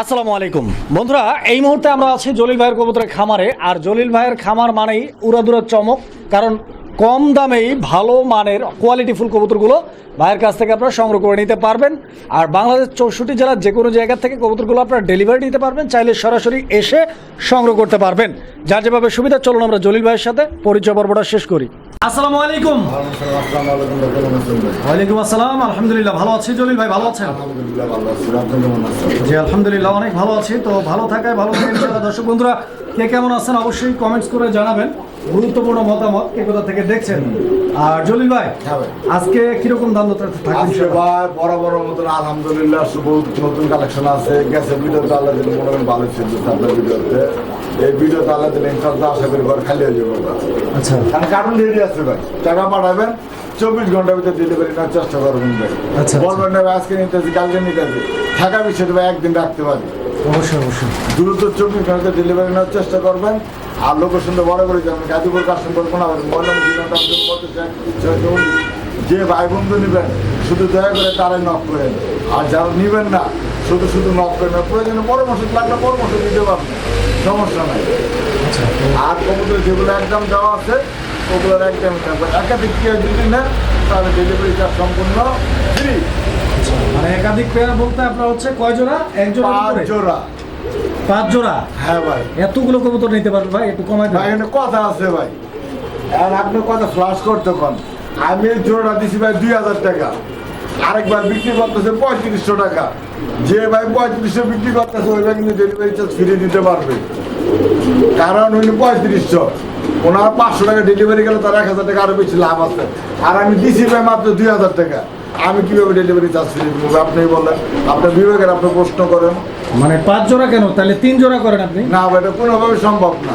আসসালামু আলাইকুম। বন্ধুরা, এই মুহূর্তে আমরা আছি জলিল ভাইয়ের কবুতরের খামারে। আর জলিল ভাইয়ের খামার মানেই উড়াদুরা চমক, কারণ কম দামেই ভালো মানের কোয়ালিটি ফুল কবুতরগুলো ভাইয়ের কাছ থেকে আপনারা সংগ্রহ করে নিতে পারবেন। আর বাংলাদেশ চৌষট্টি জেলার যে কোনো জায়গা থেকে কবুতরগুলো আপনারা ডেলিভারি নিতে পারবেন, চাইলে সরাসরি এসে সংগ্রহ করতে পারবেন। যার যেভাবে সুবিধা, চলুন আমরা জলিল ভাইয়ের সাথে পরিচয় পর্বটা শেষ করি। আসসালামু আলাইকুম। ওয়ালাইকুম আসসালাম আলহামদুলিল্লাহ ভালো আছি। জলিল ভাই ভালো আছেন? জি আলহামদুলিল্লাহ অনেক ভালো আছি। তো ভালো থাকায় ভালো থাকেন দর্শক বন্ধুরা কে কেমন আছেন অবশ্যই কমেন্টস করে জানাবেন। গুরুত্বপূর্ণ মতামত কে কোথা থেকে দেখছেন? আর জলিল ভাই হ্যাঁ। আজকে কীরকম দাম আজকে ভাই বড় বড় মতন আলহামদুলিল্লাহ শুভ নতুন কালেকশন আছে। গেছে ভিডিওতে আল্লাহ দিন মনে করেন ভালো ছিল আপনার ভিডিওতে এই ভিডিওতে আল্লাহ দিন ইনশাল্লাহ আশা করি ঘর খালি হয়ে যাবে আচ্ছা। কারণ কারণ রেডি আছে ভাই। টাকা পাঠাবেন চব্বিশ ঘণ্টার ভিতরে ডেলিভারি নেওয়ার চেষ্টা করবেন ভাই। আচ্ছা, বলবেন না আজকে নিতেছি কালকে নিতেছি থাকা বিষয়ে ভাই একদিন রাখতে পারি। অবশ্যই অবশ্যই। দ্রুত চব্বিশ ঘণ্টা ডেলিভারি নেওয়ার চেষ্টা করবেন। আর লোকেশন তো বড় করে যাবেন গাজীপুর কাস্টম করব না মহিলা করতে চান ইচ্ছা হয়তো যে ভাই বন্ধু নেবেন শুধু দয়া করে তারাই নক করেন। আর যারা নেবেন না শুধু শুধু নক করেন। না প্রয়োজনে পরামর্শ লাগলে পরামর্শ দিতে পারবেন সমস্যা নাই। আচ্ছা। আর কবুতর যেগুলো একদম দেওয়া আছে ওগুলোর একদম থাকবে। একাধিক কেউ যদি নেন তাহলে ডেলিভারি চার্জ সম্পূর্ণ ফ্রি আচ্ছা মানে একাধিক পেয়ার বলতে আপনার হচ্ছে কয় জোড়া? এক জোড়া জোড়া। পাঁচ জোড়া? হ্যাঁ ভাই। এতগুলো কবুতর নিতে পারবেন ভাই? একটু কমাই ভাই এখানে কথা আছে ভাই। আর আপনি কথা ফ্লাশ করতে পান আমি এই জোড়া দিছি ভাই দুই হাজার টাকা। আরেকবার বিক্রি করতেছে পঁয়ত্রিশশো টাকা। যে ভাই পঁয়ত্রিশশো বিক্রি করতেছে ওই ভাই কিন্তু ডেলিভারি চার্জ ফিরে দিতে পারবে। কারণ উনি পঁয়ত্রিশশো। ওনার পাঁচশো টাকা ডেলিভারি গেলে তার এক হাজার টাকা আরও বেশি লাভ আছে। আর আমি দিছি ভাই মাত্র দুই হাজার টাকা। আমি কীভাবে ডেলিভারি চার্জ ফিরে দেবো? আপনি বলেন আপনার বিবেকের আপনি প্রশ্ন করেন। মানে পাঁচ জোড়া কেন? তাহলে তিন জোড়া করেন আপনি। না এটা কোনোভাবে সম্ভব না।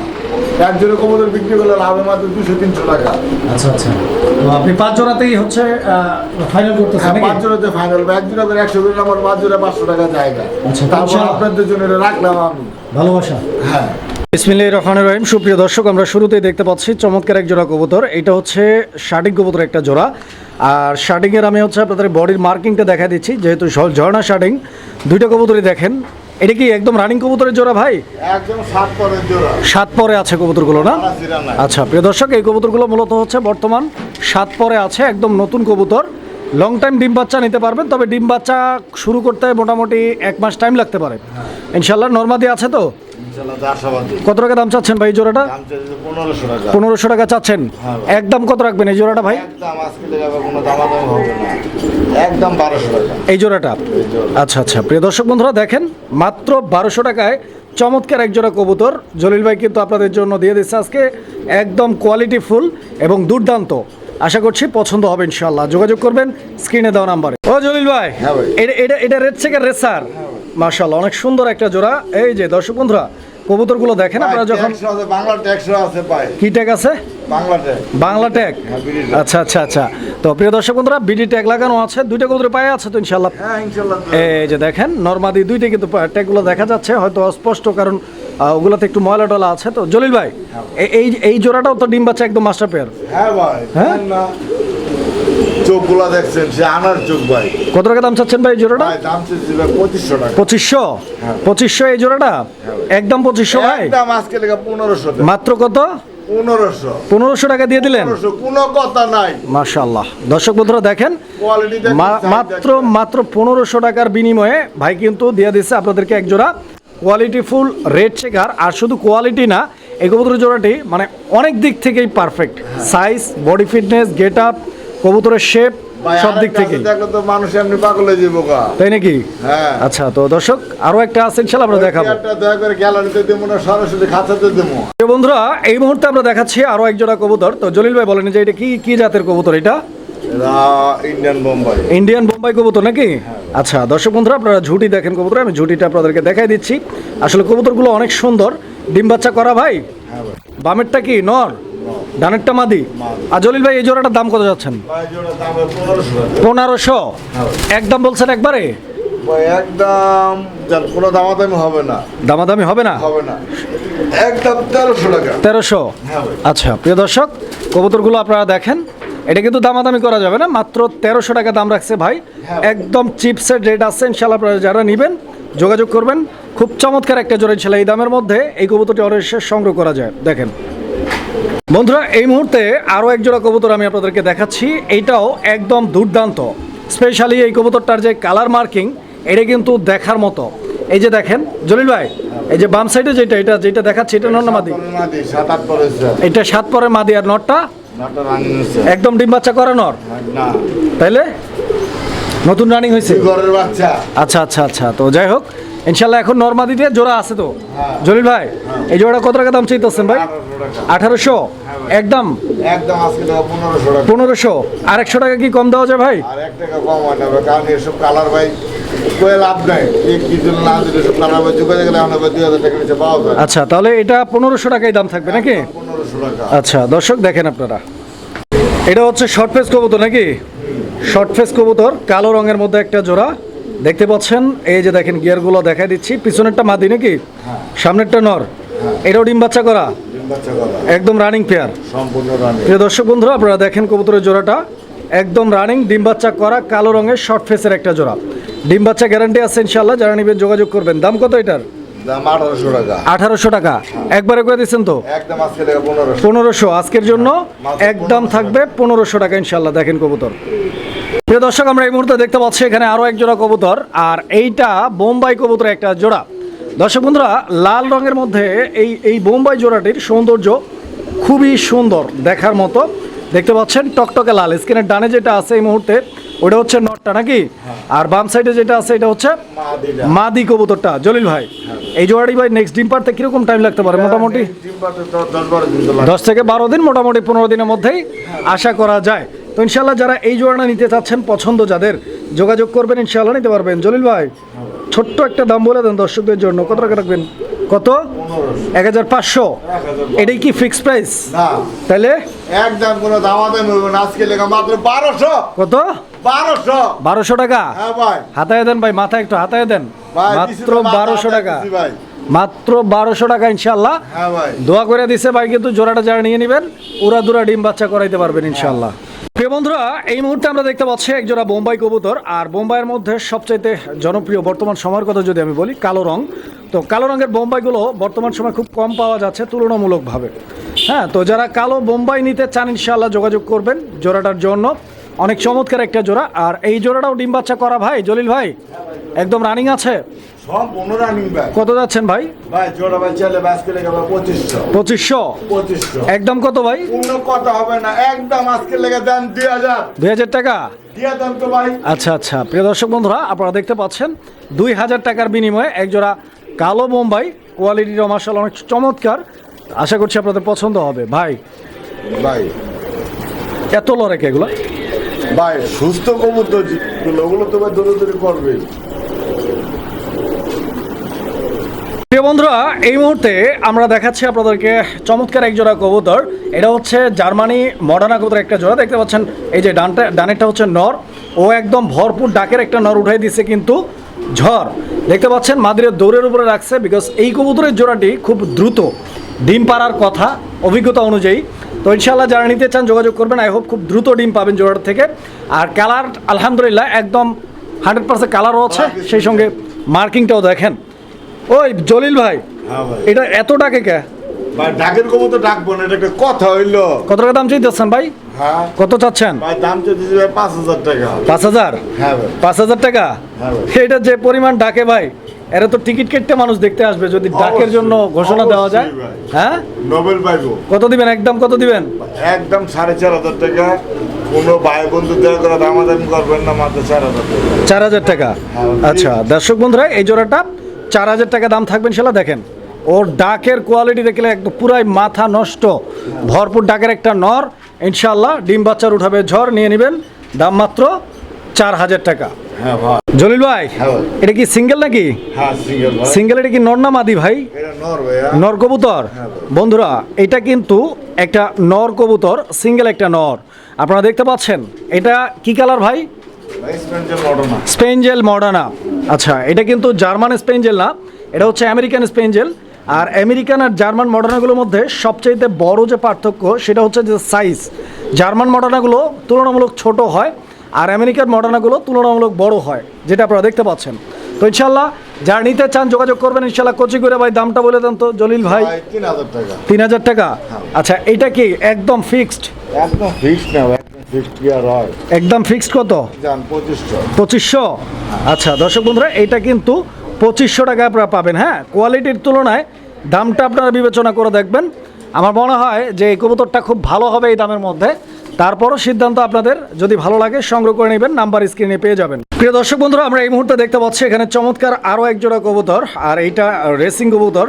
একজনের কবুতর বিক্রি করলে লাভে মাত্র দুশো তিনশো টাকা। আচ্ছা আচ্ছা। তো আপনি পাঁচ জোড়াতেই হচ্ছে ফাইনাল করতেছেন হ্যাঁ পাঁচ জোড়াতে ফাইনাল এক জোড়া করে একশো করে আমার পাঁচ জোড়া পাঁচশো টাকা জায়গা। আচ্ছা, তারপর। আপনাদের জন্য রাখলাম আমি। ভালোবাসা। হ্যাঁ। ইসমিল্লাহ রহমান রহিম। সুপ্রিয় দর্শক আমরা শুরুতেই দেখতে পাচ্ছি চমৎকার এক জোড়া কবুতর। এটা হচ্ছে শাটিক কবুতর একটা জোড়া। আর শাটিংয়ের আমি হচ্ছে আপনাদের বডির মার্কিংটা দেখা দিচ্ছি যেহেতু ঝর্ণা শাটিং দুইটা কবুতরই দেখেন। এটা কি একদম রানিং কবুতরের জোড়া ভাই? একদম সাত পরের জোড়া। সাত পরে আছে কবুতরগুলো না? আচ্ছা প্রিয় দর্শক এই কবুতরগুলো মূলত হচ্ছে বর্তমান সাত পরে আছে একদম নতুন কবুতর। লং টাইম ডিম বাচ্চা নিতে পারবেন তবে ডিম বাচ্চা শুরু করতে মোটামুটি এক মাস টাইম লাগতে পারে। ইনশাল্লাহ নর্মাদি আছে তো? কত টাকা দাম চাচ্ছেন ভাই জোড়াটা? পনেরোশো টাকা। চাচ্ছেন? হ্যাঁ। একদম কত রাখবেন এই জোড়াটা ভাই? একদম বারোশো টাকা। এই জোড়াটা? আচ্ছা আচ্ছা। প্রিয় দর্শক বন্ধুরা দেখেন মাত্র বারোশো টাকায় চমৎকার এক জোড়া কবুতর। জলিল ভাই কিন্তু আপনাদের জন্য দিয়ে দিচ্ছে আজকে। একদম কোয়ালিটি ফুল এবং দুর্দান্ত। আশা করছি পছন্দ হবে ইনশাল্লাহ যোগাযোগ করবেন স্ক্রিনে দেওয়া নাম্বারে। ও জলিল ভাই হ্যাঁ এটা এটা এটা রেড চেকের রেসার মার্শাল্লাহ অনেক সুন্দর একটা জোড়া। এই যে দর্শক বন্ধুরা কবুতরগুলো দেখেন আপনারা যখন বাংলা ট্যাক্সও আছে পায় কি ট্যাগ আছে? Bangla tax Bangla tag? হ্যাঁ, tag। আচ্ছা আচ্ছা আচ্ছা। তো প্রিয় দর্শক বন্ধুরা বিডি ট্যাগ লাগানো আছে। দুইটা কবুতর পায়ে আছে তো ইনশাল্লাহ হ্যাঁ এই যে দেখেন নর্মাদি দুইটা কিন্তু ট্যাগগুলো দেখা যাচ্ছে। হয়তো অস্পষ্ট কারণ ওগুলোতে একটু ময়লা টলা আছে। তো জলিল ভাই এ- এই এই জোড়াটাও তো ডিম বাচ্চা একদম মাস্টার পেয়ার হ্যাঁ ভাই হ্যাঁ? হ্যাঁ চোখগুলা দেখছেন সে আনার চোখ ভাই। কত টাকা দাম চাচ্ছেন ভাই এই জোড়াটা? ভাই দাম চাইছে ভাই পঁচিশশো টাকা। পঁচিশশো? হ্যাঁ। পঁচিশশো এই জোড়াটা? একদম পঁচিশশো ভাই? একদম আজকে পনেরোশো টাকা। মাত্র কত? পনেরোশো। পনেরোশো টাকা দিয়ে দিলেন? কোনো কথা নাই। মাশাল্লাহ দর্শক বন্ধুরা দেখেন মাত্র মাত্র পনেরোশো টাকার বিনিময়ে ভাই কিন্তু দিয়ে দিচ্ছে আপনাদেরকে এক জোড়া কোয়ালিটি ফুল রেড চেকার আর শুধু কোয়ালিটি না এই কবুতরের জোড়াটি মানে অনেক দিক থেকেই perfect size body fitness get up কবুতরের শেপ সব দিক থেকে তো মানুষ এমনি পাগল হয়ে যাব তাই নাকি? হ্যাঁ। আচ্ছা তো দর্শক আরও একটা আছে ইনশাল্লাহ আমরা দেখাবো। একটা দয়া করে গ্যালারিতে দেবো না সরাসরি খাঁচাতে দেবো বন্ধুরা এই মুহূর্তে আমরা দেখাচ্ছি আরও এক জোড়া কবুতর। তো জলিল ভাই বলেন যে এটা কি কি জাতের কবুতর এটা? ইন্ডিয়ান বোম্বাই ইন্ডিয়ান বোম্বাই কবুতর নাকি? আচ্ছা দর্শক বন্ধুরা আপনারা ঝুটি দেখেন কবুতর আমি ঝুটিটা আপনাদেরকে দেখাই দিচ্ছি। আসলে কবুতরগুলো অনেক সুন্দর। ডিম বাচ্চা করা ভাই? হ্যাঁ ভাই। বামেরটা কি নর? ডানেরটা মাদি? আর জলিল ভাই এই জোড়াটার দাম কত যাচ্ছেন? দাম হয় পনেরোশো। একদম বলছেন একবারে? একদম কোনো দামাদামি হবে না। দামাদামি হবে না? হবে না। একদম তেরোশো টাকা। তেরোশো? হ্যাঁ আচ্ছা প্রিয় দর্শক কবুতরগুলো আপনারা দেখেন। এটা কিন্তু দামাদামি করা যাবে না মাত্র তেরোশো টাকা দাম রাখছে ভাই। হ্যাঁ। একদম চিপসের রেট আছে ইনশাল্লাহ আপনারা যারা নেবেন যোগাযোগ করবেন। খুব চমৎকার একটা জোড়া ছিল এই দামের মধ্যে এই কবুতরটি অনেক সংগ্রহ করা যায়। দেখেন বন্ধুরা এই মুহূর্তে আরও একজোড়া কবুতর আমি আপনাদেরকে দেখাচ্ছি। এইটাও একদম দুর্দান্ত। স্পেশালি এই কবুতরটার যে কালার মার্কিং এটা কিন্তু দেখার মতো। এই যে দেখেন জলিল ভাই এই যে বাম সাইডে যেটা এটা যেটা দেখাচ্ছি এটা নর মাদি? এটা সাত পরে মাদি আর নটটা একদম ডিম বাচ্চা করে নর? তাইলে? নতুন রানিং হয়েছে আচ্ছা আচ্ছা আচ্ছা। তো যাই হোক ইনশাল্লাহ এখন নর্মাদি দিয়ে জোড়া আছে তো। হ্যাঁ। জলিল ভাই এই জোড়া কত টাকা দাম চাইতেছেন ভাই? আঠারোশো আঠারোশো? একদম? পনেরোশো আর একশো টাকা কি কম দেওয়া যায় ভাই? হয় কারণ এসব কালার ভাই আচ্ছা তাহলে এটা পনেরোশো টাকাই দাম থাকবে নাকি? আচ্ছা দর্শক দেখেন আপনারা। এটা হচ্ছে শর্ট ফেস কবুতর নাকি? শর্ট ফেস কবুতর কালো রঙের মধ্যে একটা জোড়া। দেখতে পাচ্ছেন? এই যে দেখেন গিয়ারগুলো দেখাই দিচ্ছি। পিছনেরটা মাদি নাকি? সামনেরটা নর। এটাও ডিম বাচ্চা করা? একদম রানিং পেয়ার সম্পূর্ণ প্রিয় দর্শক বন্ধুরা আপনারা দেখেন কবুতরের জোড়াটা। একদম রানিং ডিম বাচ্চা করা কালো রঙের শর্ট ফেসের একটা জোড়া। ডিম বাচ্চা গ্যারান্টি আছে ইনশাল্লাহ যারা নেবেন যোগাযোগ করবেন। দাম কত এটার? আঠারোশো টাকা। একবারে করে দিচ্ছেন তো? পনেরোশো। আজকের জন্য একদম থাকবে পনেরোশো টাকা ইনশাল্লাহ দেখেন কবুতর। প্রিয় দর্শক আমরা এই মুহূর্তে দেখতে পাচ্ছি এখানে আরও এক জোড়া কবুতর আর এইটা বোম্বাই কবুতর একটা জোড়া। দর্শক বন্ধুরা লাল রঙের মধ্যে এই এই বোম্বাই জোড়াটির সৌন্দর্য খুবই সুন্দর দেখার মতো। দেখতে পাচ্ছেন টকটকে লাল। স্ক্রিনের ডানে যেটা আছে এই মুহূর্তে ওটা হচ্ছে নটটা নাকি? আর বাম সাইডে যেটা আছে এটা হচ্ছে মাদি কবুতরটা। জলিল ভাই এই জোড়াটি ভাই নেক্সট ডিম পারতে কীরকম টাইম লাগতে পারে? মোটামুটি তো লাগে। দশ থেকে বারো দিন মোটামুটি পনেরো দিনের মধ্যেই আশা করা যায়। তো ইনশাল্লাহ যারা এই জোড়াটা নিতে চাচ্ছেন পছন্দ যাদের যোগাযোগ করবেন ইনশাল্লাহ নিতে পারবেন। জলিল ভাই ছোট্ট একটা দাম বলে দেন দর্শকদের জন্য। কত টাকা রাখবেন? কত? এক হাজার পাঁচশো। এটাই কি ফিক্স প্রাইস তাহলে একদম কোনো দামাদামি হবে না। আজকে লেখা মাত্র বারোশো। কত? বারোশো। বারোশো টাকা? হ্যাঁ হাতায় দেন ভাই মাথায় একটু হাতায় দেন। মাত্র মাথা বারোশো টাকা। মাত্র বারোশো টাকা ইনশাল্লাহ হ্যাঁ দোয়া করে দিছে ভাই কিন্তু জোড়াটা যারা নিয়ে নেবেন উড়া দুরা ডিম বাচ্চা করাইতে পারবেন ইনশাল্লাহ প্রিয় বন্ধুরা, এই মুহূর্তে আমরা দেখতে পাচ্ছি এক জোড়া বোম্বাই কবুতর, আর বোম্বাইয়ের মধ্যে সবচাইতে জনপ্রিয় বর্তমান সময়ের কথা যদি আমি বলি, কালো রং। তো কালো রঙের বোম্বাইগুলো বর্তমান সময় খুব কম পাওয়া যাচ্ছে তুলনামূলকভাবে। হ্যাঁ তো যারা কালো বোম্বাই নিতে চান ইনশাল্লাহ যোগাযোগ করবেন জোড়াটার জন্য। অনেক চমৎকার একটা জোড়া, আর এই জোড়াটাও ডিম বাচ্চা করা ভাই, জলিল ভাই, একদম রানিং আছে। কত যাচ্ছেন ভাই? ভাই জোড়া ভাই চলে ভাই আজকে লেখা পঁচিশশো। পঁচিশশো? পঁচিশশো। একদম কত ভাই? কথা হবে না একদম আজকে লেগে দেন দুই হাজার। দুই হাজার টাকা? আচ্ছা আচ্ছা। প্রিয় দর্শক বন্ধুরা আপনারা দেখতে পাচ্ছেন দুই হাজার টাকার বিনিময়ে একজোড়া কালো বোম্বাই কোয়ালিটির মার্শাল অনেক চমৎকার। আশা করছি আপনাদের পছন্দ হবে। ভাই ভাই। এত লড়ে কে এগুলো? ভাই সুস্থ কবুতর ওগুলো তো ভাই দৌড়াদৌড়ি করবে প্রিয় বন্ধুরা এই মুহূর্তে আমরা দেখাচ্ছি আপনাদেরকে চমৎকার এক জোড়া কবুতর। এটা হচ্ছে জার্মানি মডার্না কবুতর একটা জোড়া। দেখতে পাচ্ছেন এই যে ডানটা ডানেরটা হচ্ছে নর। ও একদম ভরপুর ডাকের একটা নর উঠাই দিছে কিন্তু ঝড়। দেখতে পাচ্ছেন মাদিরের দৌড়ের উপরে রাখছে বিকজ এই কবুতরের জোড়াটি খুব দ্রুত ডিম পাড়ার কথা অভিজ্ঞতা অনুযায়ী। তো ইনশাল্লাহ যারা নিতে চান যোগাযোগ করবেন। আই হোপ খুব দ্রুত ডিম পাবেন জোড়ার থেকে। আর কালার আলহামদুলিল্লাহ একদম হান্ড্রেড পার্সেন্ট কালারও আছে। সেই সঙ্গে মার্কিংটাও দেখেন। ওই জলিল ভাই হ্যাঁ এটা এত ডাকে কে? ভাই ডাকের কবুতর ডাকবো না এটা একটা কথা হইল। কত টাকা দাম চাইতেছেন ভাই? হ্যাঁ। কত চাচ্ছেন? ভাই দাম চাইতেছি ভাই পাঁচ হাজার টাকা। পাঁচ হাজার? হ্যাঁ ভাই। পাঁচ হাজার টাকা? এটা যে পরিমাণ ডাকে ভাই এরা তো টিকিট কেটে মানুষ দেখতে আসবে যদি ডাকের জন্য ঘোষণা দেওয়া যায়। হ্যাঁ? নোবেল পাইবো। কত দিবেন? একদম কত দিবেন? একদম সাড়ে চার হাজার টাকা। কোনো ভাই বন্ধু দেওয়া করে দামাদামি করবেন না মাত্র চার হাজার টাকা। চার হাজার টাকা। আচ্ছা দর্শক বন্ধুরা এই জোড়াটা চার হাজার টাকা দাম থাকবেন সেটা দেখেন। ওর ডাকের কোয়ালিটি দেখলে একদম পুরাই মাথা নষ্ট। ভরপুর ডাকের একটা নর। ইনশাল্লাহ ডিম বাচ্চার উঠাবে ঝড় নিয়ে নেবেন। দাম মাত্র চার হাজার টাকা। হ্যাঁ জলিল ভাই হ্যাঁ এটা কি সিঙ্গেল নাকি? হ্যাঁ সিঙ্গেল এটা কি নর না মাদি ভাই? নর কবুতর? বন্ধুরা এটা কিন্তু একটা নর কবুতর সিঙ্গেল একটা নর। আপনারা দেখতে পাচ্ছেন এটা কি কালার ভাই ভাই? স্পেঞ্জেল মডার্না আচ্ছা এটা কিন্তু জার্মান স্পেঞ্জেল না এটা হচ্ছে আমেরিকান স্পেঞ্জেল আর আমেরিকান আর জার্মান মডার্নাগুলোর মধ্যে সবচাইতে বড় যে পার্থক্য সেটা হচ্ছে যে সাইজ জার্মান মডার্নাগুলো তুলনামূলক ছোট হয় আর আমেরিকান মডার্নাগুলো তুলনামূলক বড় হয় যেটা আপনারা দেখতে পাচ্ছেন। তো ইনশাল্লাহ যারা নিতে চান যোগাযোগ করবেন ইনশাল্লাহ কচি করে ভাই দামটা বলে দেন তো জলিল ভাই। ভাই তিন হাজার টাকা। তিন হাজার টাকা? আচ্ছা এটা কি একদম ফিক্সড একদম ফিক্সড না একদম ফিক্সড কত? পঁচিশশো। পঁচিশশো? আচ্ছা দর্শক বন্ধুরা এটা কিন্তু পঁচিশশো টাকায় আপনারা পাবেন হ্যাঁ? কোয়ালিটির তুলনায় দামটা আপনারা বিবেচনা করে দেখবেন। আমার মনে হয় যে এই কবুতরটা খুব ভালো হবে এই দামের মধ্যে। তারপরও সিদ্ধান্ত আপনাদের যদি ভালো লাগে সংগ্রহ করে নেবেন নাম্বার স্ক্রিনে পেয়ে যাবেন। প্রিয় দর্শক বন্ধুরা, আমরা এই মুহূর্তে দেখতে পাচ্ছি এখানে চমৎকার আরও এক জোড়া কবুতর, আর এইটা রেসিং কবুতর।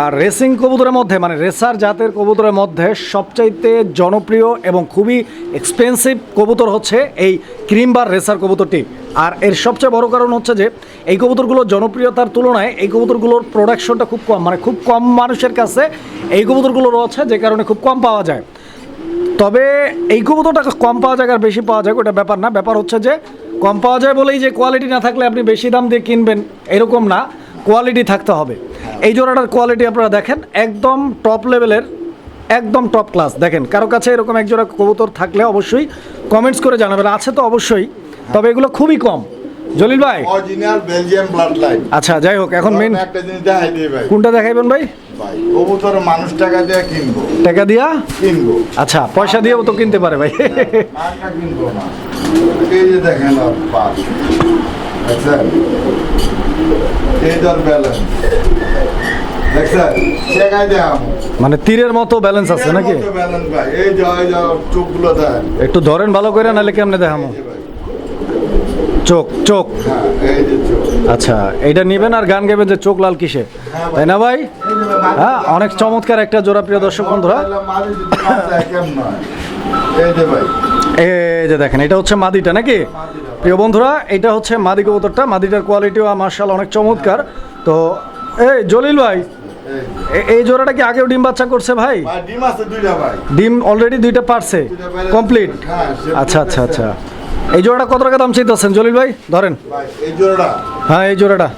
আর রেসিং কবুতরের মধ্যে মানে রেসার জাতের কবুতরের মধ্যে সবচাইতে জনপ্রিয় এবং খুবই এক্সপেন্সিভ কবুতর হচ্ছে এই ক্রিমবার রেসার কবুতরটি। আর এর সবচেয়ে বড় কারণ হচ্ছে যে, এই কবুতরগুলোর জনপ্রিয়তার তুলনায় এই কবুতরগুলোর প্রোডাকশনটা খুব কম মানে খুব কম মানুষের কাছে এই কবুতরগুলো রয়েছে, যে কারণে খুব কম পাওয়া যায়। তবে এই কবুতরটা কম পাওয়া যায় আর বেশি পাওয়া যায় ওটা ব্যাপার না। ব্যাপার হচ্ছে যে কম পাওয়া যায় বলেই যে কোয়ালিটি না থাকলে আপনি বেশি দাম দিয়ে কিনবেন এরকম না। কোয়ালিটি থাকতে হবে। এই জোড়াটার কোয়ালিটি আপনারা দেখেন একদম টপ লেভেলের একদম টপ ক্লাস দেখেন কারও কাছে এরকম এক জোড়া কবুতর থাকলে অবশ্যই কমেন্টস করে জানাবেন। আছে তো অবশ্যই তবে এগুলো খুবই কম। জলিল ভাই? অরিজিনাল বেলজিয়াম ব্লাড লাইন আচ্ছা যাই হোক এখন মেন একটা জিনিস দেখাই দিই ভাই। কোনটা দেখাইবেন ভাই? ভাই কবুতর মানুষ টাকা দিয়ে কিনবো। টাকা দিয়া? কিনবো। আচ্ছা পয়সা দিয়েও তো কিনতে পারে ভাই। টাকা কিনবো না। এই যে দেখেন আর পাস এই ধর ব্যালেন্স দেখছেন? শেখাই দেখাম মানে তীরের মতো ব্যালেন্স আছে নাকি? একটু ধরেন ভালো করে নাহলে কেমনে দেখামো? চোখ চোখ। আচ্ছা এইটা নেবেন আর গান গাইবেন যে চোখ লাল কিসে? তাই না ভাই? হ্যাঁ অনেক চমৎকার একটা জোড়া প্রিয় দর্শক বন্ধুরা? এই যে দেখেন এটা হচ্ছে মাদিটা নাকি? প্রিয় বন্ধুরা এটা হচ্ছে মাদি কবুতরটা। মাদিটার কোয়ালিটিও মার্শাল অনেক চমৎকার। তো এই জলিল ভাই এই। এ- জোড়াটা কি আগেও ডিম বাচ্চা করছে ভাই? ডিম আছে দুইটা ভাই। ডিম অলরেডি দুইটা পারছে। কমপ্লিট আচ্ছা আচ্ছা আচ্ছা। এই জোড়াটা কত টাকা দাম চাইতেছেন জলিল ভাই? ধরেন। এই জোড়াটা। হ্যাঁ এই জোড়াটা।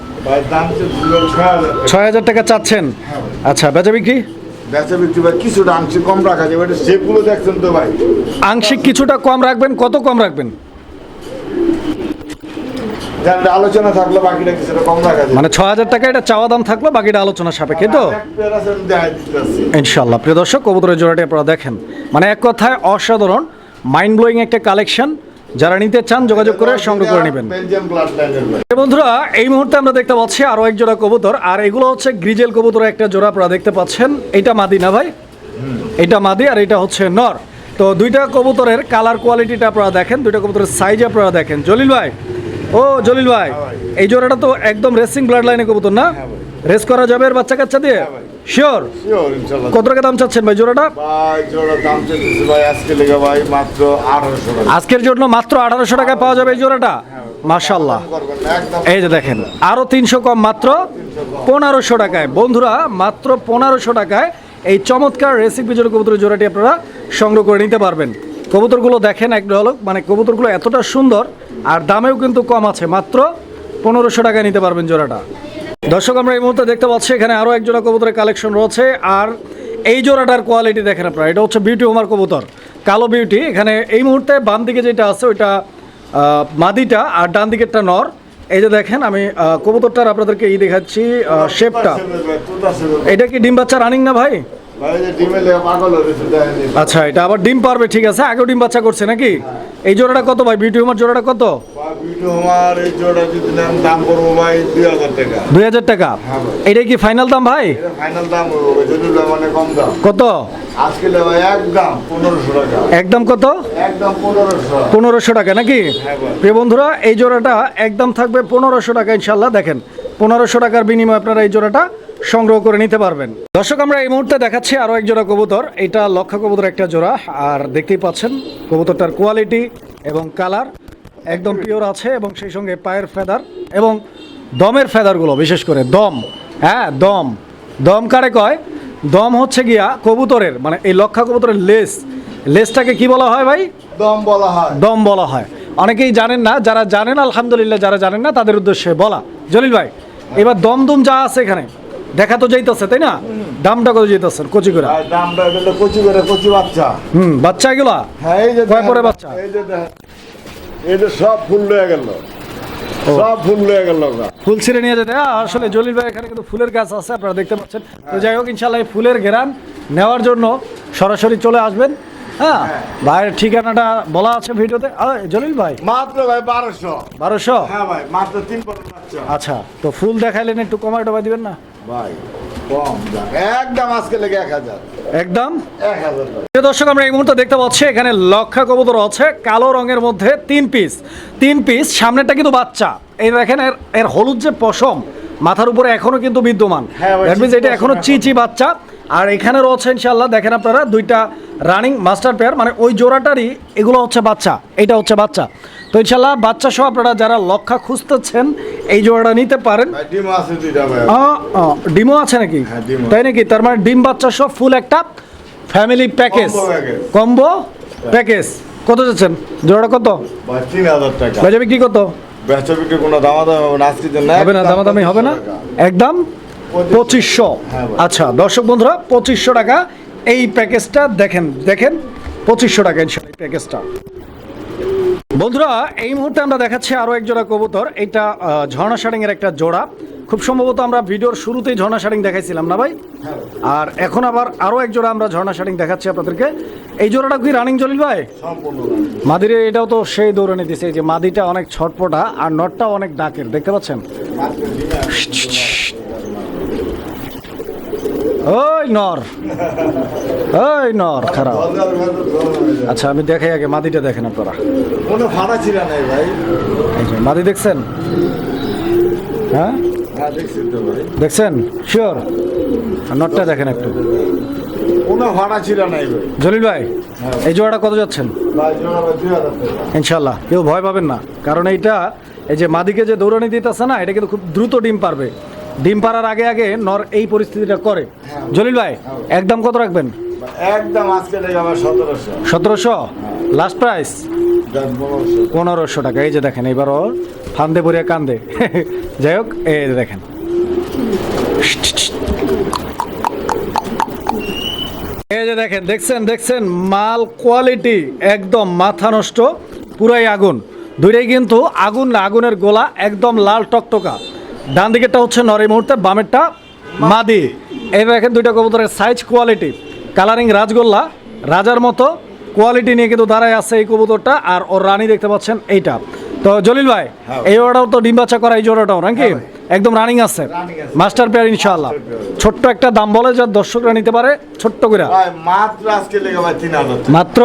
ছয় হাজার টাকা। চাচ্ছেন? হ্যাঁ আচ্ছা বেচা বিক্রি? বেচা বিক্রি ভাই কিছুটা আংশিক কম রাখা যাবে এটা শেপগুলো দেখছেন তো ভাই। আংশিক কিছুটা কম রাখবেন কত কম রাখবেন? আলোচনা থাকলে বাকিটা কিছুটা কম রাখা মানে ছ হাজার টাকা এটা চাওয়া দাম থাকল বাকিটা আলোচনা সাপেক্ষে তো? দিতেছি। ইনশাল্লাহ প্রিয় দর্শক কবুতরের জোড়াটি আপনারা দেখেন। মানে এক কথায় অসাধারণ মাইন্ড ব্লোয়িং একটা কালেকশন যারা নিতে চান যোগাযোগ করে সংগ্রহ করে নেবেন। বন্ধুরা এই মুহূর্তে আমরা দেখতে পাচ্ছি আরও এক জোড়া কবুতর আর এগুলো হচ্ছে গ্রিজেল কবুতরের একটা জোড়া আপনারা দেখতে পাচ্ছেন। এটা মাদি না ভাই? এটা মাদি আর এটা হচ্ছে নর। তো দুইটা কবুতরের কালার কোয়ালিটিটা আপনারা দেখেন দুইটা কবুতরের সাইজ আপনারা দেখেন। জলিল ভাই? ও জলিল ভাই এই জোড়াটা তো একদম রেসিং ব্লাড লাইনে কবুতর না? রেস করা যাবে এর বাচ্চা কাচ্চা দিয়ে শিওর শিওর ইনশাল্লাহ কত টাকা দাম চাচ্ছেন ভাই জোড়াটা? ভাই জোড়া দাম চলতেছে ভাই আজকে লেগে ভাই মাত্র আঠারোশো টাকা। আজকের জন্য মাত্র আঠারোশো টাকায় পাওয়া যাবে এই জোড়াটা? মাশাল্লাহ না, একদম এই যে দেখেন আরও তিনশো কম মাত্র পনেরোশো টাকায়। বন্ধুরা মাত্র পনেরোশো টাকায় এই চমৎকার রেসিপি জন্য কবুতরের জোড়াটি আপনারা সংগ্রহ করে নিতে পারবেন। কবুতরগুলো দেখেন এক ঢলক মানে কবুতরগুলো এতটা সুন্দর আর দামেও কিন্তু কম আছে। মাত্র পনেরোশো টাকায় নিতে পারবেন জোড়াটা। দর্শক আমরা এই মুহূর্তে দেখতে পাচ্ছি এখানে আরও এক জোড়া কবুতরের কালেকশন রয়েছে। আর এই জোড়াটার কোয়ালিটি দেখেন আপনারা এটা হচ্ছে বিউটি হোমার কবুতর কালো বিউটি এখানে এই মুহূর্তে বাম দিকে যেটা আছে ওইটা মাদিটা আর ডান দিকেরটা নর। এই যে দেখেন আমি কবুতরটার আপনাদেরকে এই দেখাচ্ছি শেপটা। এটা কি ডিম বাচ্চা রানিং না ভাই। আচ্ছা এটা আবার ডিম পারবে ঠিক আছে আগেও ডিম বাচ্চা করছে নাকি? এই জোড়াটা কত ভাই? বিউটি হোমার জোড়াটা কত? ভাই, ভিডিও আমার এই জোড়া যদি নেন দাম করব ভাই দুই হাজার টাকা। দুই হাজার টাকা? হ্যাঁ এটাই কি ফাইনাল দাম ভাই? ফাইনাল দাম যদি মানে কম দাম। কত? আজকে ভাই একদম পনেরোশো টাকা। একদম কত? একদম পনেরোশো। পনেরোশো টাকা নাকি? হ্যাঁ প্রিয় বন্ধুরা এই জোড়াটা একদম থাকবে পনেরোশো টাকা ইনশাল্লাহ দেখেন পনেরোশো টাকার বিনিময়ে আপনারা এই জোড়াটা সংগ্রহ করে নিতে পারবেন। দর্শক আমরা এই মুহূর্তে দেখাচ্ছি আরও এক জোড়া কবুতর। এটা লক্ষা কবুতর একটা জোড়া। আর দেখতেই পাচ্ছেন কবুতরটার কোয়ালিটি এবং কালার একদম পিওর আছে এবং সেই সঙ্গে পায়ের ফেদার এবং দমের ফেদারগুলো বিশেষ করে দম। হ্যাঁ দম। দম কারে কয়? দম হচ্ছে গিয়া কবুতরের মানে এই লক্ষা কবুতরের লেস লেসটাকে কি বলা হয় ভাই? দম বলা হয়। দম বলা হয়। অনেকেই জানেন না যারা জানেন আলহামদুলিল্লাহ যারা জানেন না তাদের উদ্দেশ্যে বলা। জলিল ভাই এবার দম দম যা আছে এখানে দেখা তো যাইতেছে তাই না? দামটা কত যাইতেছে কচি করে? দামটা কচি করে কচি বাচ্চা। হুম বাচ্চা এগুলা? হ্যাঁ এই যে কয় পরে বাচ্চা? এই যে যে সব ফুল হয়ে গেল। সব ফুল লয়ে গেল। ফুল ছিঁড়ে নিয়ে যেতে। আসলে জলিল ভাই এখানে কিন্তু ফুলের গাছ আছে আপনারা দেখতে পাচ্ছেন। তো যাই হোক ইনশাল্লাহ এই ফুলের ঘেরান নেওয়ার জন্য সরাসরি চলে আসবেন। হ্যাঁ ভাইয়ের ঠিকানাটা বলা আছে ভিডিওতে। জলিল ভাই? মাত্র ভাই বারোশো। বারোশো? হ্যাঁ ভাই মাত্র তিন আচ্ছা তো ফুল দেখাইলেন একটু কমায় টমায় দিবেন না? ভাই কম দাম। একদম আজকে লেগে এক হাজার। একদম? এক হাজার দর্শক আমরা এই মুহূর্তে দেখতে পাচ্ছি এখানে লক্ষা কবুতর আছে কালো রঙের মধ্যে তিন পিস তিন পিস সামনেরটা কিন্তু বাচ্চা। এই দেখেন এর এর হলুদ যে পশম মাথার উপরে এখনও কিন্তু বিদ্যমান। হ্যাঁ এটা এখনও চিচি বাচ্চা। আর এখানে রয়েছে ইনশাল্লাহ দেখেন আপনারা দুইটা রানিং মাস্টার পেয়ার মানে ওই জোড়াটারই এগুলো হচ্ছে বাচ্চা এটা হচ্ছে বাচ্চা। তো ইনশাল্লাহ বাচ্চা সহ আপনারা যারা লক্ষা খুঁজতেছেন এই জোড়াটা নিতে পারেন। ডিমও আছে নাকি? হ্যাঁ, তাই নাকি? তার মানে ডিম বাচ্চা সব ফুল একটা ফ্যামিলি প্যাকেজ কম্বো প্যাকেজ কত যাচ্ছেন জোড়া কত? বাজে বিক্রি কত? বেচা বিক্রি কোনো দামাদামি হবে না দামাদামি হবে না? একদম? পঁচিশশো। হ্যাঁ আচ্ছা দর্শক বন্ধুরা পঁচিশশো টাকা এই প্যাকেজটা দেখেন দেখেন। পঁচিশশো টাকা এই প্যাকেজটা বন্ধুরা এই মুহূর্তে আমরা দেখাচ্ছি আরও এক জোড়া কবুতর। এটা ঝর্ণা শাড়িং এর একটা জোড়া। খুব সম্ভবত আমরা ভিডিওর শুরুতেই ঝর্ণা শাড়িং দেখাইছিলাম না ভাই? আর এখন আবার আরও এক জোড়া আমরা ঝর্ণা শাড়িং দেখাচ্ছি আপনাদেরকে। এই জোড়াটা কি রানিং জলিল ভাই? মাদিরে এটাও তো সেই দৌড়ে দিছে যে মাদিটা অনেক ছটপটা আর নটটা অনেক ডাকের দেখতে পাচ্ছেন? ওই নর। ওই নর খারাপ। আচ্ছা আমি দেখাই আগে মাদিটা দেখেন আপনারা। কোনো ভাড়া ছিল নাই ভাই। মাদি দেখছেন? হ্যাঁ? হ্যাঁ দেখছেন? শিওর নটটা দেখেন একটু। কোনো ভাড়া ছিল নাই ভাই। জলিল ভাই এই জোড়াটা কত যাচ্ছেন? ইনশাল্লাহ কেউ ভয় পাবেন না। কারণ এইটা এই যে মাদিকে যে দৌড়ানি দিতেছে না এটা কিন্তু খুব দ্রুত ডিম পারবে। ডিম পাড়ার আগে আগে নর এই পরিস্থিতিটা করে। জলিল ভাই একদম কত রাখবেন? একদম আজকে আমার সতেরোশো। সতেরোশো? লাস্ট প্রাইস পনেরোশো। টাকা। এই যে দেখেন এবার ওর ফান্দে পড়িয়া কান্দে। যাই হোক এই যে দেখেন। এই যে দেখেন দেখছেন দেখছেন মাল কোয়ালিটি একদম মাথা নষ্ট পুরাই আগুন। দুইটাই কিন্তু আগুন না আগুনের গোলা একদম লাল টকটকা। ডান দিকেরটা হচ্ছে নরে মুহূর্তে বামেরটা মাদি। এই দেখেন দুইটা কবুতরের সাইজ কোয়ালিটি কালারিং রাজগোল্লা রাজার মতো। কোয়ালিটি নিয়ে কিন্তু দাঁড়ায় আছে এই কবুতরটা আর ওর রানী দেখতে পাচ্ছেন এইটা। তো জলিল ভাই হ্যাঁ। এই অর্ডার তো ডিম বাচ্চা করা এই জোড়াটাও নাকি? একদম রানিং আছে। মাস্টার পেয়ার ইনশাআল্লাহ। ছোট্ট একটা দাম বলে যা দর্শকরা নিতে পারে ছোট্ট করে মাত্র আজকে লেগে ভাই তিন হাজার টাকা। মাত্র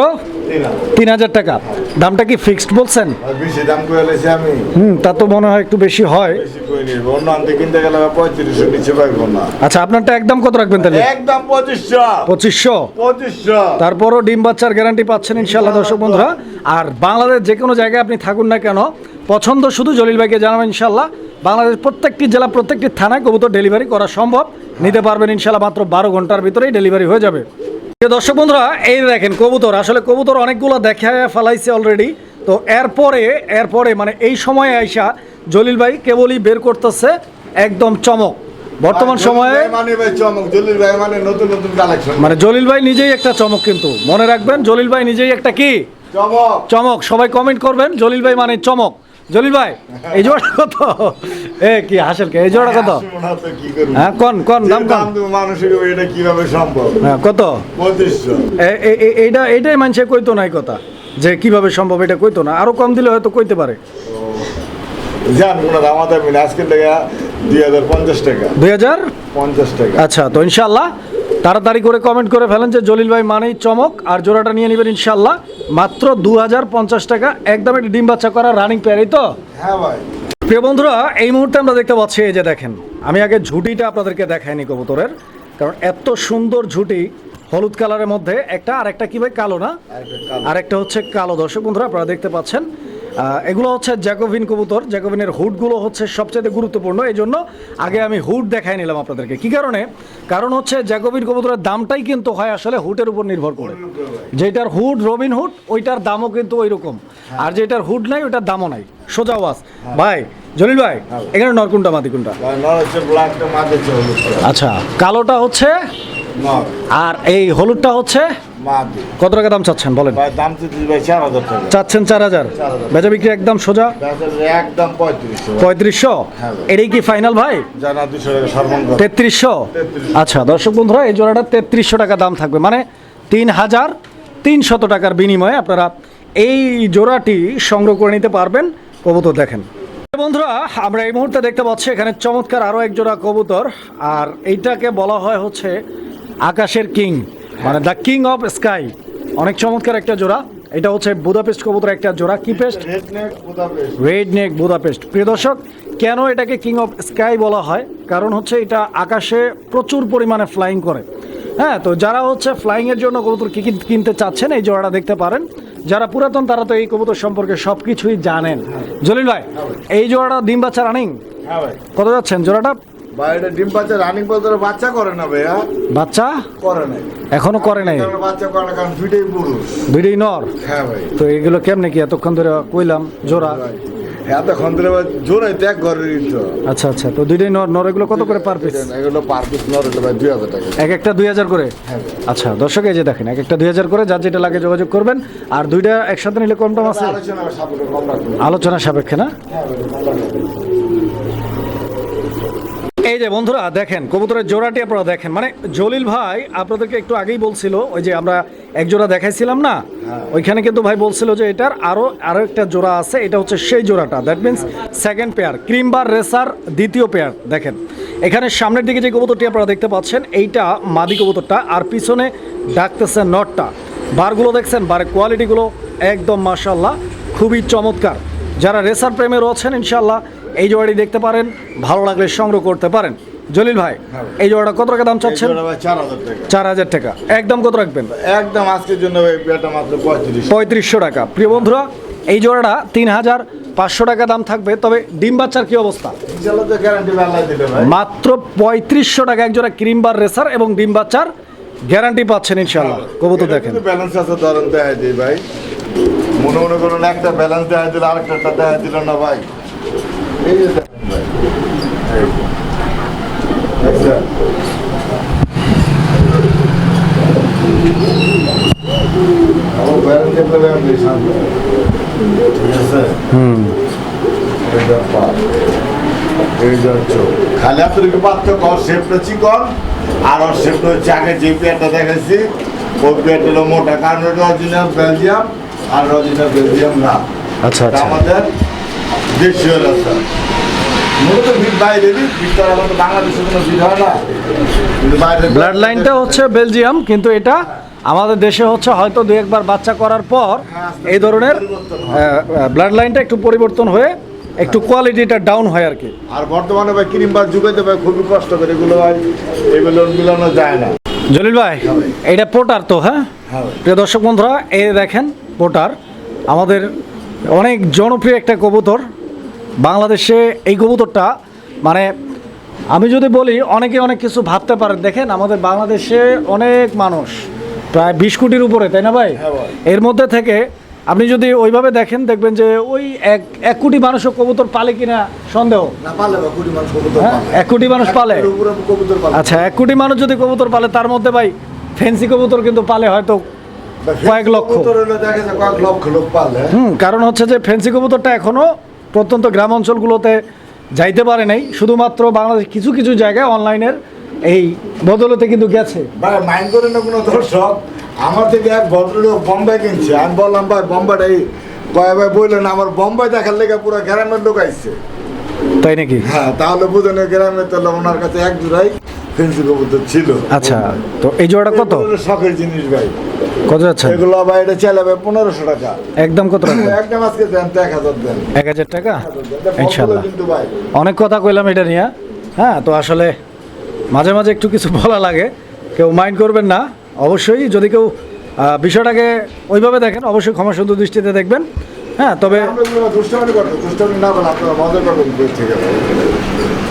দামটা কি ফিক্সড বলছেন? বেশি দাম করে লেছি আমি। হুম তা তো মনে হয় একটু বেশি হয়। বেশি করে নিব। অন্য আনতে কিনতে গেলে ভাই পঁয়ত্রিশশো নিচে পাইবো না। আচ্ছা আপনারটা একদম কত রাখবেন তাহলে? একদম পঁচিশশো। পঁচিশশো? পঁচিশশো। তারপরও ডিম বাচ্চার গ্যারান্টি পাচ্ছেন ইনশাল্লাহ দর্শক বন্ধুরা। আর বাংলাদেশ যে কোনো জায়গায় আপনি থাকুন না কেন পছন্দ শুধু জলিল ভাইকে জানাবেন ইনশাল্লাহ বাংলাদেশ প্রত্যেকটি জেলা প্রত্যেকটি থানায় কবুতর ডেলিভারি করা সম্ভব। নিতে পারবেন ইনশাল্লাহ মাত্র বারো ঘণ্টার ভিতরেই ডেলিভারি হয়ে যাবে। দর্শক বন্ধুরা এই দেখেন কবুতর। আসলে কবুতর অনেকগুলো দেখা ফেলাইছে অলরেডি তো এরপরে এরপরে মানে এই সময়ে আইসা জলিল ভাই কেবলই বের করতেছে একদম চমক। বর্তমান সময়ে মানে জলিল ভাই মানে মানে জলিল ভাই নিজেই একটা চমক কিন্তু। মনে রাখবেন জলিল ভাই নিজেই একটা কি? চমক। চমক। সবাই কমেন্ট করবেন জলিল ভাই মানে চমক। জলিল ভাই এই জোড়া কত? এ কি হাসেল কে? এই জোড়া কত? হ্যাঁ কোন কোন দাম দেবো মানুষের এটা কীভাবে সম্ভব? হ্যাঁ কত? পঁচিশশো এইটা এইটাই মানুষে কইতো না এই কথা যে কীভাবে সম্ভব এটা কইতো না। আরও কম দিলে হয়তো কইতে পারে। জান কোনো দাম দামি না আজকের লেগে দুই হাজার পঞ্চাশ টাকা। দুই হাজার? পঞ্চাশ টাকা। আচ্ছা তো ইনশাল্লাহ তাড়াতাড়ি করে কমেন্ট করে ফেলেন যে জলিল ভাই মানেই চমক আর জোড়াটা নিয়ে নেবেন ইনশাল্লাহ। মাত্র দু হাজার পঞ্চাশ টাকা। একদম একটি ডিম বাচ্চা করা রানিং পেয়ারই তো? হ্যাঁ ভাই। প্রিয় বন্ধুরা এই মুহূর্তে আমরা দেখতে পাচ্ছি এই যে দেখেন আমি আগে ঝুটিটা আপনাদেরকে দেখাইনি কবুতরের কারণ এত সুন্দর ঝুটি হলুদ কালারের মধ্যে একটা আর একটা কি ভাই কালো না? আর একটা হচ্ছে কালো। দর্শক বন্ধুরা আপনারা দেখতে পাচ্ছেন এগুলো হচ্ছে জ্যাকোভিন কবুতর। জ্যাকোভিনের হুডগুলো হচ্ছে সবচেয়ে গুরুত্বপূর্ণ। এই জন্য আগে আমি হুড দেখাই নিলাম আপনাদেরকে। কি কারণে? কারণ হচ্ছে জ্যাকোভিন কবুতরের দামটাই কিন্তু হয় আসলে হুডের উপর নির্ভর করে। যেটার হুড রবিন হুড ওইটার দামও কিন্তু ওই রকম আর যেটার হুড নাই ওইটার দামও নাই। সোজা ওয়াজ। ভাই জলিল ভাই এখানে নরকুন্টা মাদি কোনটা আচ্ছা কালোটা হচ্ছে আর এই হলুদটা হচ্ছে? কত টাকা দাম চাচ্ছেন? বলেন। দাম চাচ্ছেন চার হাজার? বেচা বিক্রি একদম সোজা? একদম পঁয়ত্রিশশো। হ্যাঁ এটাই কি ফাইনাল ভাই? তেত্রিশশো? আচ্ছা দর্শক বন্ধুরা এই জোড়াটা তেত্রিশশো টাকা দাম থাকবে। মানে তিন হাজার তিনশত টাকার বিনিময়ে আপনারা এই জোড়াটি সংগ্রহ করে নিতে পারবেন। কবুতর দেখেন। বন্ধুরা আমরা এই মুহূর্তে দেখতে পাচ্ছি এখানে চমৎকার আরও এক জোড়া কবুতর। আর এইটাকে বলা হয় হচ্ছে আকাশের কিং মানে দ্য কিং অফ স্কাই অনেক চমৎকার একটা জোড়া। এটা হচ্ছে বুদাপেস্ট কবুতর একটা জোড়া। কি পেস্ট? রেড নেক বুদাপেস্ট প্রিয় দর্শক কেন এটাকে কিং অফ স্কাই বলা হয়? কারণ হচ্ছে এটা আকাশে প্রচুর পরিমাণে ফ্লাইং করে। হ্যাঁ তো যারা হচ্ছে ফ্লাইং এর জন্য কবুতর কি কিনতে চাচ্ছেন এই জোড়াটা দেখতে পারেন। যারা পুরাতন তারা তো এই কবুতর সম্পর্কে সব কিছুই জানেন। জলিল ভাই এই জোড়াটা ডিম বাচ্চা রানিং কত যাচ্ছেন জোড়াটা? ভাই এটা ডিম বাচ্চা রানিং বলতে বাচ্চা করে না ভাইয়া। বাচ্চা? করে নাই। এখনও করে নাই? বাচ্চা করে না কারণ দুইটাই পুরুষ দুইটাই নর? হ্যাঁ ভাই। তো এগুলো কেমনে কি এতক্ষণ ধরে কইলাম জোড়া? এতক্ষণ ধরে জোরে ত্যাগ তো আচ্ছা আচ্ছা তো দুইটাই নর নর এগুলো কত করে পার পিস এগুলো পার পিস নর হলো ভাই দুই হাজার টাকা। এক একটা দুই হাজার করে? হ্যাঁ আচ্ছা দর্শক এই যে দেখেন এক একটা দুই হাজার করে যার যেটা লাগে যোগাযোগ করবেন। আর দুইটা একসাথে নিলে কম টম আছে? আলোচনা সাপেক্ষে না হ্যাঁ ভাই কম রাখব এই যে বন্ধুরা দেখেন কবুতরের জোড়াটি আপনারা দেখেন। মানে জলিল ভাই আপনাদেরকে একটু আগেই বলছিল ওই যে আমরা এক জোড়া দেখাইছিলাম না? ওইখানে কিন্তু ভাই বলছিল যে এটার আরও আরও একটা জোড়া আছে এটা হচ্ছে সেই জোড়াটা। That means second pair cream bar racer দ্বিতীয় পেয়ার দেখেন। এখানে সামনের দিকে যে কবুতরটি আপনারা দেখতে পাচ্ছেন এইটা মাদি কবুতরটা আর পিছনে ডাকতেছে নটটা। বারগুলো দেখছেন বারের কোয়ালিটিগুলো একদম মাশাল্লাহ খুবই চমৎকার। যারা রেসার প্রেমে রয়েছেন ইনশাল্লাহ এই জোড়াটি দেখতে পারেন ভালো লাগলে সংগ্রহ করতে পারেন। জলিল ভাই এই জোড়াটা কত টাকা দাম চাচ্ছেন? চার হাজার টাকা। একদম কত রাখবেন? একদম আজকের জন্য পঁয়ত্রিশশো টাকা। প্রিয় বন্ধুরা এই জোড়াটা তিন হাজার পাঁচশো টাকা দাম থাকবে তবে ডিম বাচ্চার কি অবস্থা? মাত্র পঁয়ত্রিশশো টাকা এক জোড়া ক্রিম বার রেসার এবং ডিম বাচ্চার গ্যারান্টি পাচ্ছেন ইনশাল্লাহ কবুতর দেখেন। ব্যালেন্স আছে ধরেন দেয় দিই ভাই। মনে মনে করুন একটা ব্যালেন্স দেয় দিল আরেকটা দেয় দিল না ভাই। খালি এতটুকু পার্থক্য ওর শেপটা চিকন আর ওর শেপটা হচ্ছে আগে যে পেয়ারটা দেখাচ্ছি ওই পেয়ারটা হলো মোটা কারণ ওটা অরিজিনাল বেলজিয়াম আর অরিজিনাল বেলজিয়াম না আচ্ছা আচ্ছা আমাদের দেশীয় রাস্তা মূলত ভিড় বাইরেরই ভিড়টা আমাদের বাংলাদেশে কোনো ভিড় হয় না। কিন্তু বাইরে ব্লাড লাইনটা হচ্ছে বেলজিয়াম কিন্তু এটা আমাদের দেশে হচ্ছে হয়তো দু একবার বাচ্চা করার পর এই ধরনের ব্লাড লাইনটা একটু পরিবর্তন হয়ে একটু কোয়ালিটিটা ডাউন হয় আর কি। আর বর্তমানে ভাই ক্রিম বার যুগাইতে ভাই খুবই কষ্ট করে এগুলো ভাই এগুলো মিলানো যায় না। জলিল ভাই এটা পোটার তো হ্যাঁ? হ্যাঁ। প্রিয় দর্শক বন্ধুরা এই দেখেন পোটার আমাদের অনেক জনপ্রিয় একটা কবুতর বাংলাদেশে এই কবুতরটা মানে আমি যদি বলি অনেকে অনেক কিছু ভাবতে পারে দেখেন আমাদের বাংলাদেশে অনেক মানুষ প্রায় বিশ কোটির উপরে তাই না ভাই? হ্যাঁ এর মধ্যে থেকে আপনি যদি ওইভাবে দেখেন দেখবেন যে ওই এক এক কোটি মানুষও কবুতর পালে কিনা সন্দেহ? হ্যাঁ। এক কোটি মানুষ পালে। কবুতর পালে। আচ্ছা এক কোটি মানুষ যদি কবুতর পালে তার মধ্যে ভাই ফ্যান্সি কবুতর কিন্তু পালে হয়তো কয়েক লক্ষ। হুম কারণ হচ্ছে যে ফ্যান্সি কবুতরটা এখনও প্রত্যন্ত গ্রাম অঞ্চলগুলোতে যাইতে পারে নাই। শুধুমাত্র বাংলাদেশ কিছু কিছু জায়গায় অনলাইনের এই বদলতে কিন্তু গেছে। মাইন্ড করে না কোনো দর্শক আমার থেকে এক ভদ্রলোক বোম্বাই কিনছে। আমি বললাম ভাই বোম্বাইটাই কয় ভাই বললেন আমার বোম্বাই দেখার লেগে পুরো গ্রামের লোক আইছে। তাই নাকি? হ্যাঁ তাহলে বুঝেন এই গ্রামে তাহলে ওনার কাছে এক জোড়াই ফেন্সি কবুতর ছিল। আচ্ছা তো এই জোড়াটা কত? শখের জিনিস ভাই। কত যাচ্ছে এগুলো ভাই এটা পনেরোশো টাকা। একদম কত একদম আজকে দেন তো এক হাজার দেন। এক হাজার টাকা? ইনশাল্লাহ। অনেক কথা কইলাম এটা নিয়ে। হ্যাঁ তো আসলে মাঝে মাঝে একটু কিছু বলা লাগে। কেউ মাইন্ড করবেন না। অবশ্যই যদি কেউ বিষয়টাকে ওইভাবে দেখেন অবশ্যই ক্ষমা সুন্দর দৃষ্টিতে দেখবেন। হ্যাঁ তবে।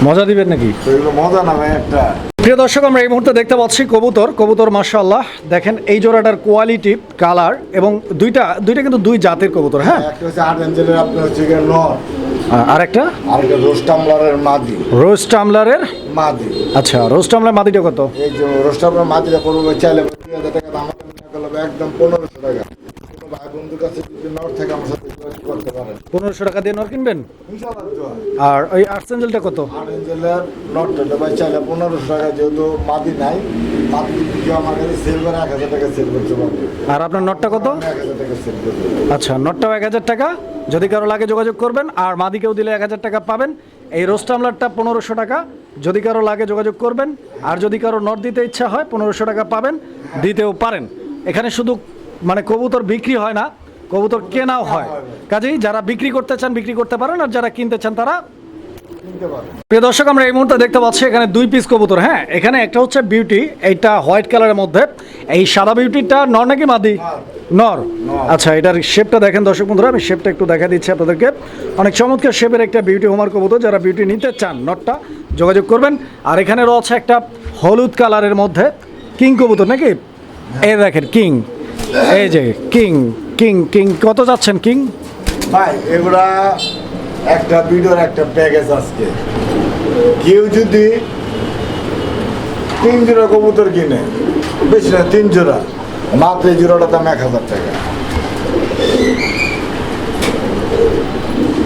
মজা দিবেন নাকি? মজা নামে একটা। প্রিয় দর্শক আমরা এই মুহূর্তে দেখতে পাচ্ছি কবুতর। কবুতর মার্শাল্লাহ দেখেন এই জোড়াটার কোয়ালিটি কালার এবং দুইটা দুইটা কিন্তু দুই জাতের কবুতর হ্যাঁ? একটা হচ্ছে আট এঞ্জেলের আপনার হচ্ছে নর আর একটা আর একটা রোস্টামলারের মাদি। রোজ টামলারের মাদি। আচ্ছা রোজ টামলার মাদিটা কত? এই যে রোস্টামলার মাদিটা করব চাইলে দুই হাজার টাকা দাম আমাদের করলে একদম পনেরোশো টাকা। ভাই বন্ধুর কাছে যদি নট থাকে আমার সাথে পনেরোশো টাকা দিয়ে নর কিনবেন। আর ওই আর্সেঞ্জেলটা কত? আর এঞ্জেলের নটটা ভাই চাইলে পনেরোশো টাকা যেহেতু মাদি নাই আর আপনার নটটা কত? আচ্ছা নটটাও এক হাজার টাকা। যদি কারও লাগে যোগাযোগ করবেন আর মাদিকেও দিলে এক হাজার টাকা পাবেন। এই রোস্ট আমলারটা পনেরোশো টাকা। যদি কারও লাগে যোগাযোগ করবেন আর যদি কারও নট দিতে ইচ্ছা হয় পনেরোশো টাকা পাবেন দিতেও পারেন। এখানে শুধু মানে কবুতর বিক্রি হয় না কবুতর কেনাও হয়। কাজেই যারা বিক্রি করতে চান বিক্রি করতে পারেন আর যারা কিনতে চান তারা প্রিয় দর্শক আমরা এই মুহূর্তে দেখতে পাচ্ছি এখানে দুই পিস কবুতর। হ্যাঁ এখানে একটা হচ্ছে বিউটি এইটা হোয়াইট কালারের মধ্যে। এই সাদা বিউটিটা নর নাকি মাদি? নর। আচ্ছা এটার শেপটা দেখেন দর্শক বন্ধুরা আমি শেপটা একটু দেখা দিচ্ছি আপনাদেরকে। অনেক চমৎকার শেপের একটা বিউটি হোমার কবুতর যারা বিউটি নিতে চান নটটা যোগাযোগ করবেন। আর এখানে রয়েছে একটা হলুদ কালারের মধ্যে কিং কবুতর নাকি? এই দেখেন কিং এই যে কিং কিং কিং কত যাচ্ছেন কিং? ভাই এগুলা একটা ভিডিওর একটা প্যাকেজ আজকে। কেউ যদি তিন জোড়া কবুতর কিনে বেশি না তিন জোড়া মাত্র এই জোড়াটার দাম এক হাজার টাকা।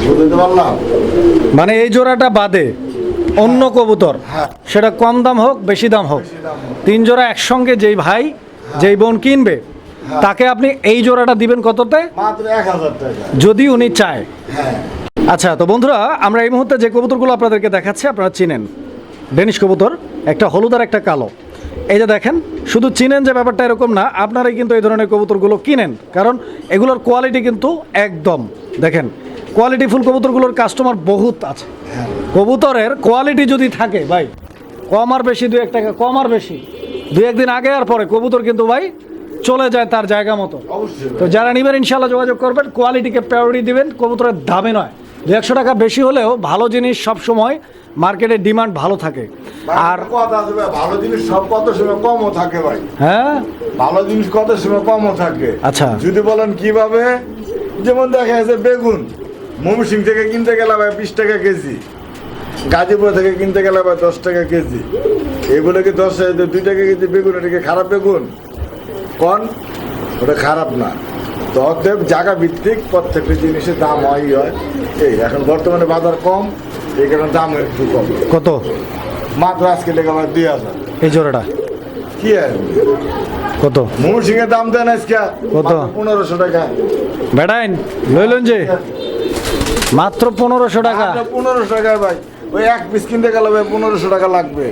বুঝতে পারলাম? মানে এই জোড়াটা বাদে অন্য কবুতর হ্যাঁ। সেটা কম দাম হোক বেশি দাম হোক তিন জোড়া একসঙ্গে যেই ভাই যেই বোন কিনবে তাকে আপনি এই জোড়াটা দিবেন কততে? মাত্র এক হাজার টাকা। যদি উনি চায়। হ্যাঁ। আচ্ছা তো বন্ধুরা আমরা এই মুহূর্তে যে কবুতরগুলো আপনাদেরকে দেখাচ্ছি আপনারা চিনেন। ডেনিশ কবুতর একটা হলুদ আর একটা কালো। এই যে দেখেন শুধু চিনেন যে ব্যাপারটা এরকম না আপনারাই কিন্তু এই ধরনের কবুতরগুলো কিনেন। কারণ এগুলোর কোয়ালিটি কিন্তু একদম দেখেন কোয়ালিটি ফুল কবুতরগুলোর কাস্টমার বহুত আছে। কবুতরের কোয়ালিটি যদি থাকে ভাই কম আর বেশি দু এক টাকা কম আর বেশি। দু একদিন আগে আর পরে কবুতর কিন্তু ভাই চলে যায় তার জায়গা মতো। তো যারা নেবেন ইনশাল্লাহ যোগাযোগ করবেন কোয়ালিটিকে প্রায়োরিটি দিবেন কবুতরের দামে নয়। দু একশো টাকা বেশি হলেও ভালো জিনিস সব সময় মার্কেটে ডিমান্ড ভালো থাকে। আর ভালো জিনিস সব কত সময় কমও থাকে ভাই। হ্যাঁ? ভালো জিনিস কত সময় কমও থাকে। আচ্ছা। যদি বলেন কীভাবে? যেমন দেখা যাচ্ছে বেগুন ময়মনসিং থেকে কিনতে গেলে ভাই বিশ টাকা কেজি। গাজীপুর থেকে কিনতে গেলে ভাই দশ টাকা কেজি। এগুলো কি দশ দুই টাকা কেজি বেগুন এটা কি খারাপ বেগুন। কন ওটা খারাপ না। তো অতএব জায়গা ভিত্তিক প্রত্যেকটা জিনিসের দাম হয় হয়। এই এখন বর্তমানে বাজার কম এই কারণে দাম একটু কম। কত? মাত্র আজকে লেগে আমার দুই হাজার। এই জোড়াটা? কি আর? কত? এর দাম দেন আজকে। কত? পনেরোশো টাকা। বেড়াইন লইলেন যে। মাত্র পনেরোশো টাকা। পনেরোশো টাকা ভাই। ওই এক পিস কিনতে গেলে ভাই পনেরোশো টাকা লাগবে।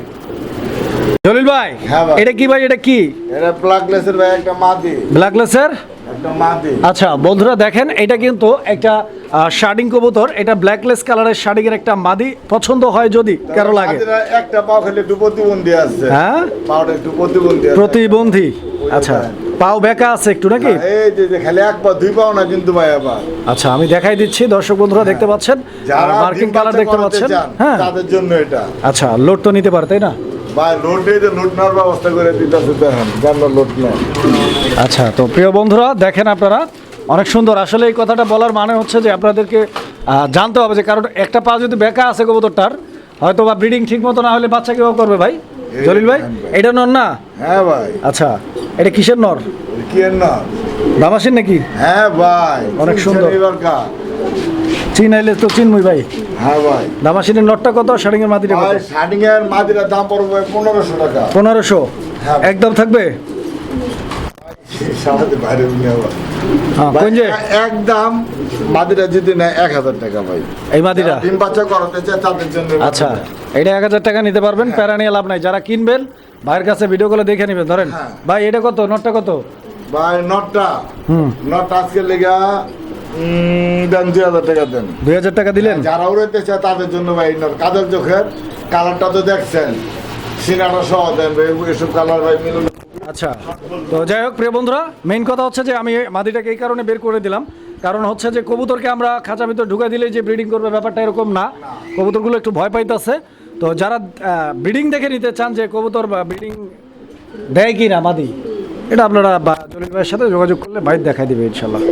জলিল ভাই হ্যাঁ এটা কি ভাই এটা কি? এটা প্লাগলেসের ভাই একটা মাদি। ব্ল্যাকলেসের একটা মাদি। আচ্ছা বন্ধুরা দেখেন এটা কিন্তু একটা শার্ডিং কবুতর। এটা ব্ল্যাকলেস কালারের শার্ডিং এর একটা মাদি। পছন্দ হয় যদি কারও লাগে। একটা পাও খালি একটু প্রতিবন্ধী আছে। হ্যাঁ? পাওটা একটু প্রতিবন্ধী প্রতিবন্ধী। আচ্ছা পাও বেকা আছে একটু নাকি? এই যে যে খালি এক পা দুই পাও না কিন্তু ভাই আবার। আচ্ছা আমি দেখাই দিচ্ছি দর্শক বন্ধুরা দেখতে পাচ্ছেন মার্কিং কালার দেখতে পাচ্ছেন। হ্যাঁ। তাদের জন্য এটা। আচ্ছা লোড তো নিতে পারে তাই না? ভাই লোড দিয়ে লোড নেওয়ার ব্যবস্থা করে দিতেছে দেখেন কেন লোড আচ্ছা তো প্রিয় বন্ধুরা দেখেন আপনারা অনেক সুন্দর। আসলে এই কথাটা বলার মানে হচ্ছে যে আপনাদেরকে জানতে হবে যে কারণ একটা পা যদি বেকা আছে কবুতরটার হয়তো বা ব্রিডিং ঠিক মতো না হলে বাচ্চা কেউ করবে ভাই? জলিল ভাই এটা নর না? হ্যাঁ ভাই। আচ্ছা এটা কিসের নর? কি এর না দামাসিন নাকি? হ্যাঁ ভাই অনেক সুন্দর। তো চিনমুই ভাই। হ্যাঁ ভাই। দামাসিনের নটটা কত? শাড়িং এর মাদিটা কত? শার্টিং এর দাম পড়বে পনেরোশো টাকা। পনেরোশো? হ্যাঁ। একদম থাকবে। হ্যাঁ একদম মাদিরা যদি এক হাজার টাকা ভাই। এই মাদিটা ডিম বাচ্চা করাতে চায় তাদের জন্য। আচ্ছা এটা এক হাজার টাকা নিতে পারবেন প্যারা নিয়ে লাভ নাই। যারা কিনবেন ভাইয়ের কাছে ভিডিও করে দেখে নেবেন ধরেন। হ্যাঁ। ভাই এটা কত? নটটা কত? ভাই নটটা। হুম। নট আজকে লেগা দেন দুই হাজার টাকা দেন। দুই হাজার টাকা দিলেন? যারা উড়াইতে চায় তাদের জন্য ভাই কাদের চোখের? কালারটা তো দেখছেন। সিনাটা সহ দেন ভাই এসব কালার ভাই মিলুন। আচ্ছা তো যাই হোক প্রিয় বন্ধুরা মেইন কথা হচ্ছে যে আমি মাদিটাকে এই কারণে বের করে দিলাম। কারণ হচ্ছে যে কবুতরকে আমরা খাঁচা ভিতর ঢুকে দিলে যে ব্রিডিং করবে ব্যাপারটা এরকম না। কবুতরগুলো একটু ভয় পাইতেছে। তো যারা ব্রিডিং দেখে নিতে চান যে কবুতর ব্রিডিং দেয় কি না মাদি এটা আপনারা বা জলিল ভাইয়ের সাথে যোগাযোগ করলে বাইর দেখাই দিবে ইনশাল্লাহ।